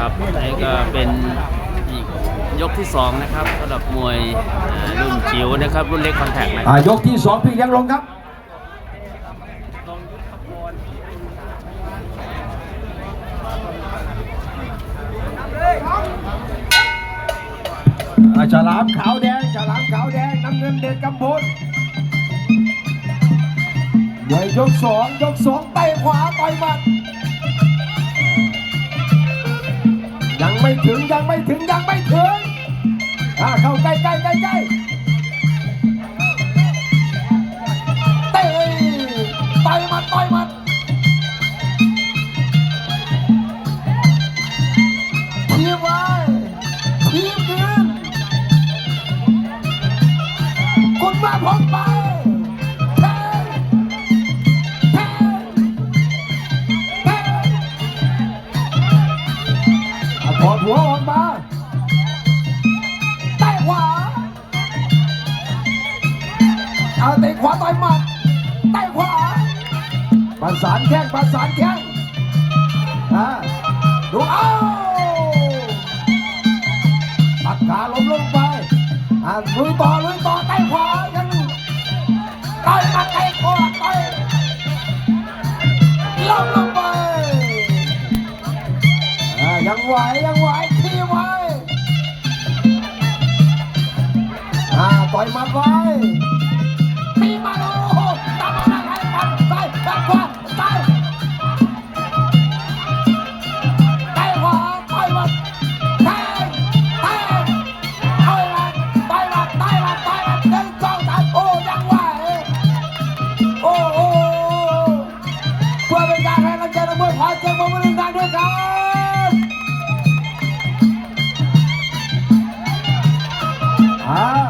ครับนี่ก็เป็นอีกยกที่สองนะครับสำหรับมวยอ่ารุ่นจิ๋วนะครับ รุ่นเล็กคอนแทคนะคอ่ารับยกที่สองพี่เลี้ยังลงครับ อ่าฉลามขาวแดงฉลามขาวแดงน้ำเงินเด็ดกำพูนเดี๋ยวยกสองยกสองเตะขวาต่อยหมัด ไม่ถึงยังไม่ถึงยังไม่ถึงอ่าเข้าใกล้ใกล้ใกล้ใกล้เตะต่อยหมัดต่อยมัดทีบไว้ทีบยืนคุณมาผมไปแถอดหัวออกมาเตะขวาเอาเตะขวาต่อยหมัดเตะขวาประสานแข้งประสานแข้งอ่าดูเอาตัดขาล้มลงไปอ่าลุยต่อลุยต่อเตะขวายังต่อยมัดเตะขวาต่อยล้มลงไปอ่ายัง อยมัดไว้ตีมาโอ้โหตามมาไหนปัดซ้ายปัดขวาซ้ายไต่ขวาต่อยหมัดแทงแทงเอาหมัดต่อยหมัดต่อยหมัดต่อยหมัดหนึ่งสองสามโอ้ยังไหวโอ้โหเพื่อเป็นการให้กำลังใจนักมวยขอเสียงปรบมือดังๆด้วยครับอ่าดูกันยาวๆดู